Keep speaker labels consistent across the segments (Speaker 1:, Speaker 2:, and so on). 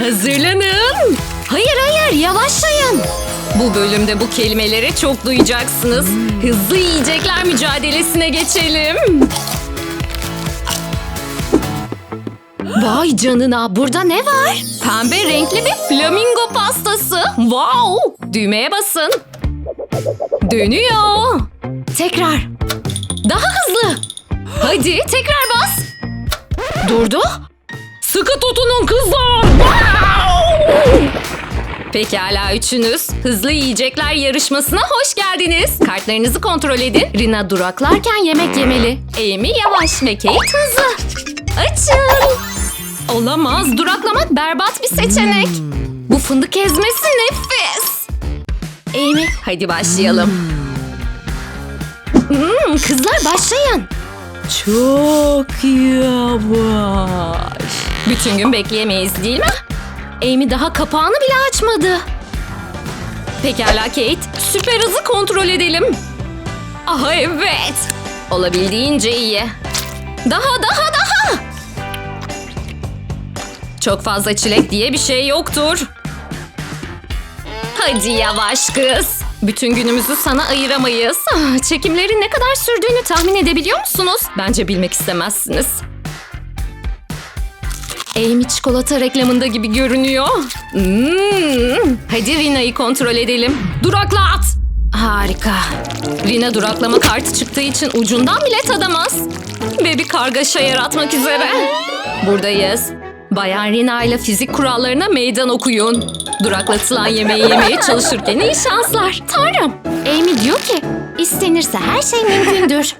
Speaker 1: Hazırlanın. Hayır hayır yavaşlayın. Bu bölümde bu kelimeleri çok duyacaksınız. Hızlı yiyecekler mücadelesine geçelim. Vay canına burada ne var? Pembe renkli bir flamingo pastası. Wow! Düğmeye basın. Dönüyor. Tekrar. Daha hızlı. Hadi tekrar bas. Durdu. Sıkı tutunun kızlar. Pekala üçünüz. Hızlı yiyecekler yarışmasına hoş geldiniz. Kartlarınızı kontrol edin. Rina duraklarken yemek yemeli. Amy yavaş ve Kate hızlı. Açın. Olamaz. Duraklamak berbat bir seçenek. Bu fındık ezmesi nefis. Amy hadi başlayalım. Hmm, kızlar başlayın. Çok yavaş. Bütün gün bekleyemeyiz değil mi? Amy daha kapağını bile açmadı. Pekala Kate, süper hızı kontrol edelim. Aha evet. Olabildiğince iyi. Daha daha daha. Çok fazla çilek diye bir şey yoktur. Hadi yavaş kız. Bütün günümüzü sana ayıramayız. Ah, Çekimlerin ne kadar sürdüğünü tahmin edebiliyor musunuz? Bence bilmek istemezsiniz. Amy çikolata reklamında gibi görünüyor. Hmm. Hadi Rina'yı kontrol edelim. Duraklat. Harika. Rina duraklama kartı çıktığı için ucundan bile tadamaz. Ve bir kargaşa yaratmak üzere. Buradayız. Bayan Rina ile fizik kurallarına meydan okuyun. Duraklatılan yemeği yemeye çalışırken iyi şanslar. Tanrım. Amy diyor ki istenirse her şey mümkündür.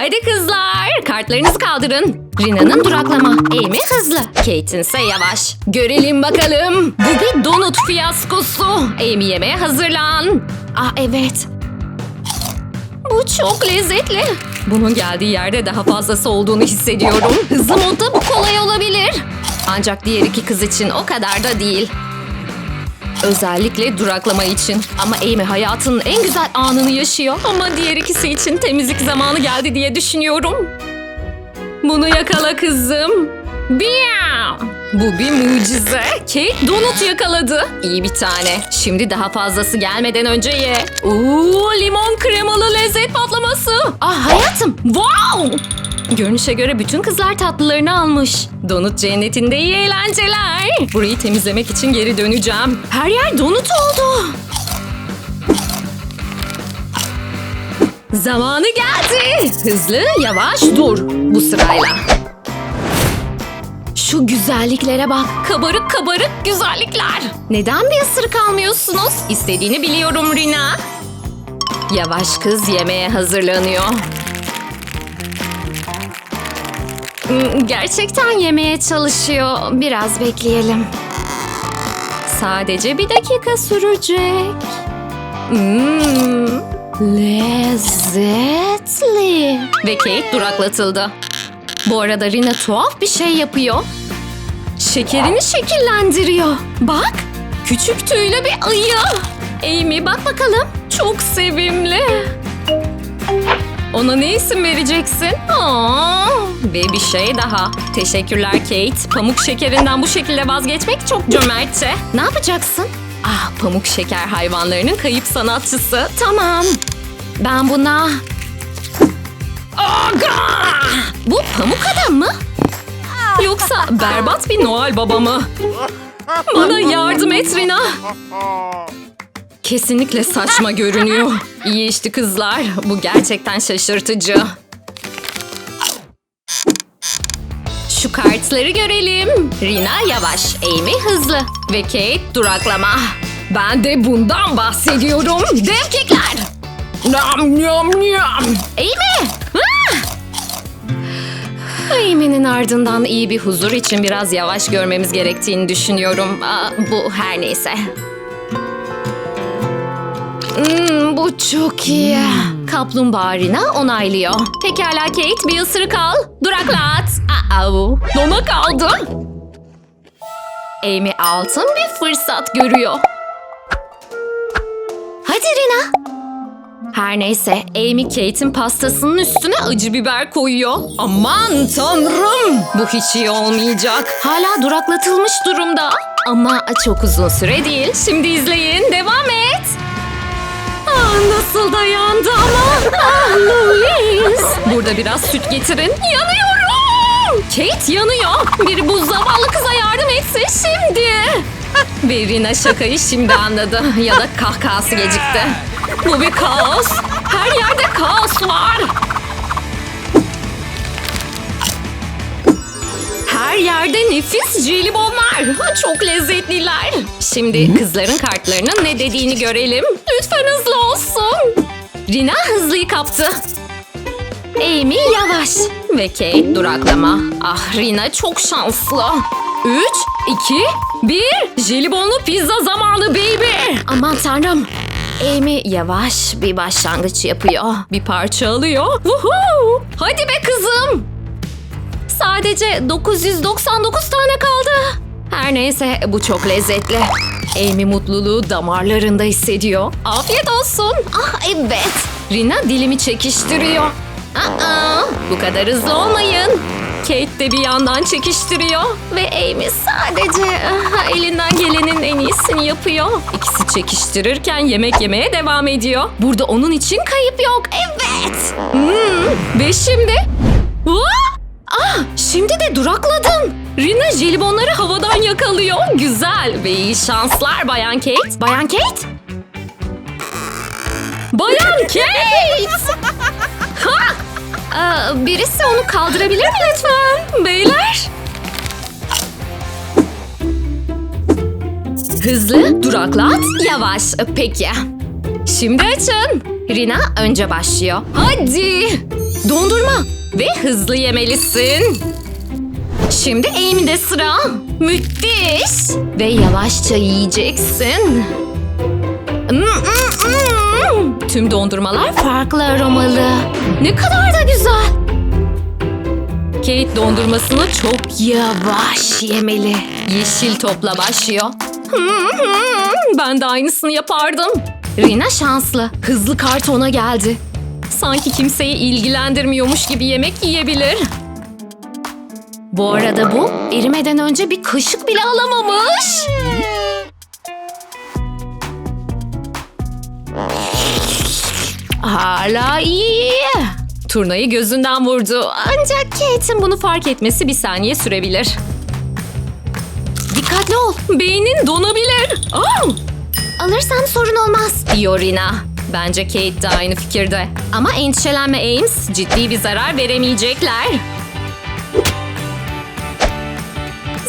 Speaker 1: Hadi kızlar, kartlarınızı kaldırın. Rina'nın duraklama, Amy hızlı, Kate'in ise yavaş. Görelim bakalım. Bu bir donut fiyaskosu. Amy yemeğe hazırlan. Ah evet. Bu çok lezzetli. Bunun geldiği yerde daha fazlası olduğunu hissediyorum. Hızlı modda bu kolay olabilir. Ancak diğer iki kız için o kadar da değil. Özellikle duraklama için. Ama Amy hayatının en güzel anını yaşıyor. Ama diğer ikisi için temizlik zamanı geldi diye düşünüyorum. Bunu yakala kızım. Biam! Bu bir mucize. Kate donut yakaladı. İyi bir tane. Şimdi daha fazlası gelmeden önce ye. Oo, limon kremalı lezzet patlaması. Ah hayatım. Wow! Görünüşe göre bütün kızlar tatlılarını almış. Donut cennetinde iyi eğlenceler. Burayı temizlemek için geri döneceğim. Her yer donut oldu. Zamanı geldi. Hızlı, yavaş, dur. Bu sırayla. Şu güzelliklere bak. Kabarık kabarık güzellikler. Neden bir ısırık almıyorsunuz? İstediğini biliyorum Rina. Yavaş kız yemeğe hazırlanıyor. Gerçekten yemeye çalışıyor. Biraz bekleyelim. Sadece bir dakika sürecek. Hmm, lezzetli. Ve Kate duraklatıldı. Bu arada Rina tuhaf bir şey yapıyor. Şekerini şekillendiriyor. Bak, küçük tüylü bir ayı. Amy bak bakalım. Çok sevimli. Ona ne isim vereceksin? Aa, ve bir şey daha. Teşekkürler Kate. Pamuk şekerinden bu şekilde vazgeçmek çok cömertçe. Ne yapacaksın? Ah, pamuk şeker hayvanlarının kayıp sanatçısı. Tamam. Ben buna... Aga! Bu pamuk adam mı? Yoksa berbat bir Noel baba mı? Bana yardım et Rina. Kesinlikle saçma görünüyor. İyi işte kızlar. Bu gerçekten şaşırtıcı. Şu kartları görelim. Rina yavaş, Amy hızlı ve Kate duraklama. Ben de bundan bahsediyorum. Dev kekler. Nam nam nam. Amy! Ah! Amy'nin ardından iyi bir huzur için biraz yavaş görmemiz gerektiğini düşünüyorum. Aa, bu her neyse. Hmm, bu çok iyi. Kaplumbağa Rina onaylıyor. Pekala Kate bir ısırık al. Duraklat. Aa, dona kaldı. Amy altın bir fırsat görüyor. Hadi Rina. Her neyse Amy Kate'in pastasının üstüne acı biber koyuyor. Aman tanrım bu hiç iyi olmayacak. Hala duraklatılmış durumda. Ama çok uzun süre değil. Şimdi izleyin devam et. Ah, nasıl dayandı ama. Ah. Burada biraz süt getirin. Yanıyorum. Kate yanıyor. Biri bu zavallı kıza yardım etsin şimdi. Ve Rina şakayı şimdi anladı. Ya da kahkahası gecikti. Bu bir kaos. Her yerde kaos var. Her yerde nefis jelibonlar. Çok lezzetliler. Şimdi kızların kartlarının ne dediğini görelim. Lütfen hızlı olsun. Rina hızlıyı kaptı. Amy yavaş. Ve Kate duraklama. Ah Rina çok şanslı. 3, 2, 1. Jelibonlu pizza zamanı baby. Aman tanrım. Amy yavaş bir başlangıç yapıyor. Bir parça alıyor. Woohoo! Hadi be kızım. Sadece 999 tane kaldı. Her neyse bu çok lezzetli. Amy mutluluğu damarlarında hissediyor. Afiyet olsun. Ah evet. Rina dilimi çekiştiriyor. Aa, bu kadar hızlı olmayın. Kate de bir yandan çekiştiriyor. Ve Amy sadece ah, elinden gelenin en iyisini yapıyor. İkisi çekiştirirken yemek yemeye devam ediyor. Burada onun için kayıp yok. Evet. Hmm, ve şimdi... Hop! Şimdi de durakladın. Rina jelibonları havadan yakalıyor. Güzel ve iyi şanslar Bayan Kate. Bayan Kate? Bayan Kate! Ha! Aa, birisi onu kaldırabilir mi lütfen? Beyler? Hızlı, duraklat, yavaş. Peki. Şimdi açın. Rina önce başlıyor. Hadi. Dondurma. Ve hızlı yemelisin. Şimdi Amy'de sıra. Müthiş. Ve yavaşça yiyeceksin. Mm, mm, mm. Tüm dondurmalar farklı aromalı. Ne kadar da güzel. Kate dondurmasını çok yavaş yemeli. Yeşil topla başlıyor. Hmm, Ben de aynısını yapardım. Rina şanslı. Hızlı kartona geldi. Sanki kimseyi ilgilendirmiyormuş gibi yemek yiyebilir. Bu arada bu erimeden önce bir kaşık bile alamamış. Hala iyi. Turnayı gözünden vurdu. Ancak Kate'in bunu fark etmesi bir saniye sürebilir. Dikkatli ol. Beynin donabilir. Oh! Alırsam sorun olmaz. Diyor Rina. Bence Kate de aynı fikirde. Ama endişelenme Ames. Ciddi bir zarar veremeyecekler.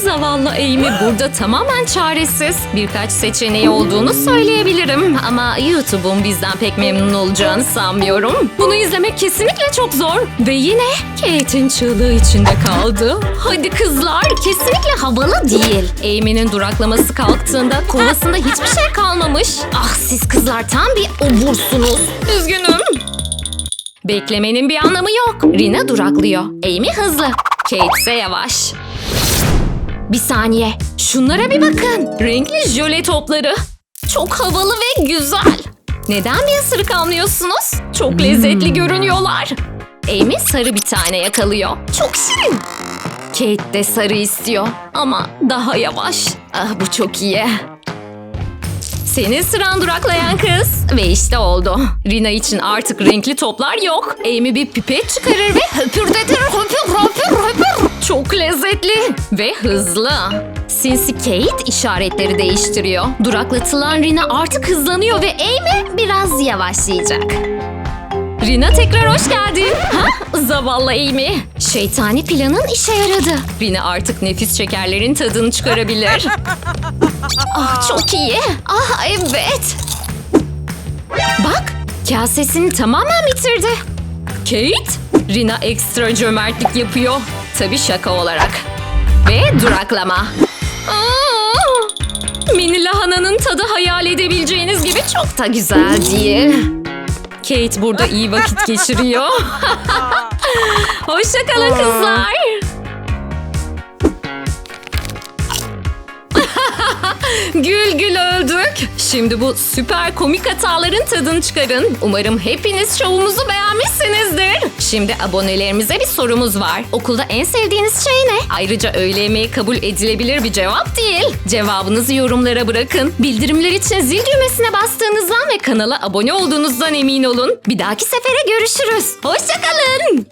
Speaker 1: Zavallı Amy burada tamamen çaresiz. Birkaç seçeneği olduğunu söyleyebilirim ama YouTube'un bizden pek memnun olacağını sanmıyorum. Bunu izlemek kesinlikle çok zor. Ve yine Kate'in çığlığı içinde kaldı. Hadi kızlar, kesinlikle havalı değil. Amy'nin duraklaması kalktığında kovasında hiçbir şey kalmamış. Ah siz kızlar tam bir obursunuz. Üzgünüm. Beklemenin bir anlamı yok. Rina duraklıyor. Amy hızlı. Kate ise yavaş. Bir saniye. Şunlara bir bakın. Renkli jöle topları. Çok havalı ve güzel. Neden bir ısırık almıyorsunuz? Çok lezzetli görünüyorlar. Amy sarı bir tane yakalıyor. Çok şirin. Kate de sarı istiyor ama daha yavaş. Ah bu çok iyi. Senin sıran duraklayan kız. Ve işte oldu. Rina için artık renkli toplar yok. Amy bir pipet çıkarır ve höpürdetir höpür höpür höpür. Çok lezzetli ve hızlı. Sinsi Kate işaretleri değiştiriyor. Duraklatılan Rina artık hızlanıyor ve Amy biraz yavaşlayacak. Rina tekrar hoş geldin. Ha? Zavallı Amy. Şeytani planın işe yaradı. Rina artık nefis şekerlerin tadını çıkarabilir. Ah çok iyi. Ah evet. Bak kasesini tamamen bitirdi. Kate, Rina ekstra cömertlik yapıyor. Tabii şaka olarak. Ve duraklama. Aa, mini lahananın tadı hayal edebileceğiniz gibi çok da güzel değil. Kate burada iyi vakit geçiriyor. Hoşçakalın kızlar. Gül gül öldük. Şimdi bu süper komik hataların tadını çıkarın. Umarım hepiniz şovumuzu beğenmişsinizdir. Şimdi abonelerimize bir sorumuz var. Okulda en sevdiğiniz şey ne? Ayrıca öğle yemeği kabul edilebilir bir cevap değil. Cevabınızı yorumlara bırakın. Bildirimler için zil düğmesine bastığınızdan ve kanala abone olduğunuzdan emin olun. Bir dahaki sefere görüşürüz. Hoşçakalın.